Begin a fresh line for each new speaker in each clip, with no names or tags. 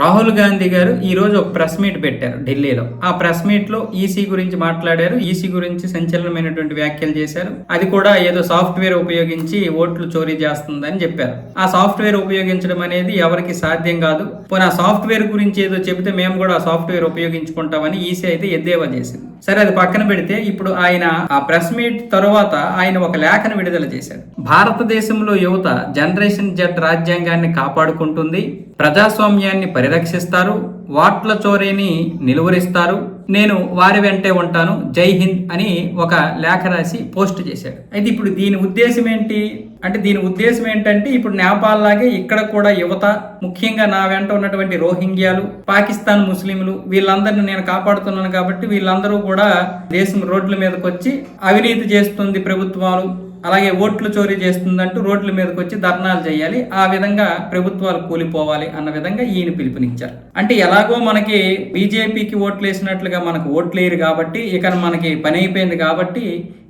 రాహుల్ గాంధీ గారు ఈరోజు ఒక ప్రెస్ మీట్ పెట్టారు ఢిల్లీలో. ఆ ప్రెస్ మీట్లో ఈసీ గురించి మాట్లాడారు. ఈసీ గురించి సంచలనమైనటువంటి వ్యాఖ్యలు చేశారు. అది కూడా ఏదో సాఫ్ట్వేర్ ఉపయోగించి ఓట్లు చోరీ చేస్తుందని చెప్పారు. ఆ సాఫ్ట్వేర్ ఉపయోగించడం అనేది ఎవరికి సాధ్యం కాదు. పోనీ ఆ సాఫ్ట్వేర్ గురించి ఏదో చెబితే మేము కూడా ఆ సాఫ్ట్వేర్ ఉపయోగించుకుంటామని ఈసీ అయితే ఎద్దేవా చేసింది. సరే అది పక్కన పెడితే ఇప్పుడు ఆయన ఆ ప్రెస్ మీట్ తరువాత ఆయన ఒక లేఖను విడుదల చేశారు భారతదేశంలో యువత జనరేషన్ జెడ్ రాజ్యాంగాన్ని కాపాడుకుంటుంది ప్రజాస్వామ్యాన్ని పరిరక్షిస్తారు వాట్ల చోరీని నిలువరిస్తారు నేను వారి వెంటే ఉంటాను జై హింద్ అని ఒక లేఖ రాసి పోస్ట్ చేశాడు. అయితే ఇప్పుడు దీని ఉద్దేశం ఏంటి? అంటే దీని ఉద్దేశం ఏంటంటే ఇప్పుడు నేపాల్ లాగే ఇక్కడ కూడా యువత ముఖ్యంగా నా వెంట ఉన్నటువంటి రోహింగ్యాలు పాకిస్తాన్ ముస్లింలు వీళ్ళందరిని నేను కాపాడుతున్నాను కాబట్టి వీళ్ళందరూ కూడా దేశం రోడ్ల మీదకి వచ్చి అవినీతి చేస్తుంది ప్రభుత్వాలు అలాగే ఓట్లు చోరీ చేస్తుందంటూ రోడ్ల మీదకి వచ్చి ధర్నాలు చేయాలి. ఆ విధంగా ప్రభుత్వాలు కూలిపోవాలి అన్న విధంగా ఈయన పిలుపునిచ్చారు. అంటే ఎలాగో మనకి బీజేపీకి ఓట్లు వేసినట్లుగా మనకు ఓట్లు వేయరు కాబట్టి ఇక మనకి పని అయిపోయింది కాబట్టి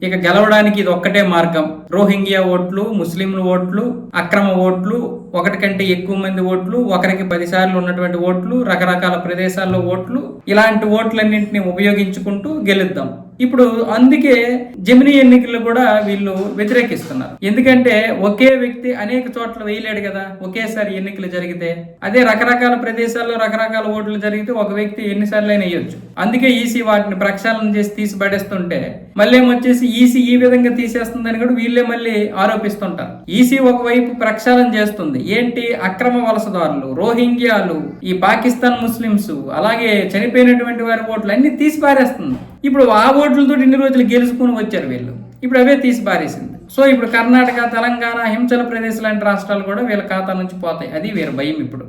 ఇక గెలవడానికి ఇది ఒక్కటే మార్గం. రోహింగ్యా ఓట్లు ముస్లింల ఓట్లు అక్రమ ఓట్లు ఒకటి కంటే ఎక్కువ మంది ఓట్లు ఒకరికి పదిసార్లు ఉన్నటువంటి ఓట్లు రకరకాల ప్రదేశాల్లో ఓట్లు ఇలాంటి ఓట్లన్నింటినీ ఉపయోగించుకుంటూ గెలుద్దాం. ఇప్పుడు అందుకే జమినీ ఎన్నికలు కూడా వీళ్ళు వ్యతిరేకిస్తున్నారు. ఎందుకంటే ఒకే వ్యక్తి అనేక చోట్ల వేయలేడు కదా ఒకేసారి ఎన్నికలు జరిగితే. అదే రకరకాల ప్రదేశాల్లో రకరకాల ఓట్లు జరిగితే ఒక వ్యక్తి ఎన్నిసార్లు అయినా వేయొచ్చు. అందుకే ఈసీ వాటిని ప్రక్షాళన చేసి తీసి పడేస్తుంటే మళ్ళీ ఏమొచ్చేసి ఈసీ ఈ విధంగా తీసేస్తుందని కూడా వీళ్ళే మళ్ళీ ఆరోపిస్తుంటారు. ఈసీ ఒకవైపు ప్రక్షాళన చేస్తుంది. ఏంటి? అక్రమ వలసదారులు రోహింగ్యాలు ఈ పాకిస్తాన్ ముస్లిమ్స్ అలాగే చనిపోయినటువంటి వారి ఓట్లు అన్ని తీసి పారేస్తుంది ఇప్పుడు ఆ ఓట్లతో ఇన్ని రోజులు గెలుచుకుని వచ్చారు వీళ్ళు. ఇప్పుడు అవే తీసి పారేసింది సో ఇప్పుడు కర్ణాటక తెలంగాణ హించల ప్రదేశ్ లాంటి రాష్ట్రాలు కూడా వీళ్ళ ఖాతా నుంచి పోతాయి. అది వీరి భయం ఇప్పుడు.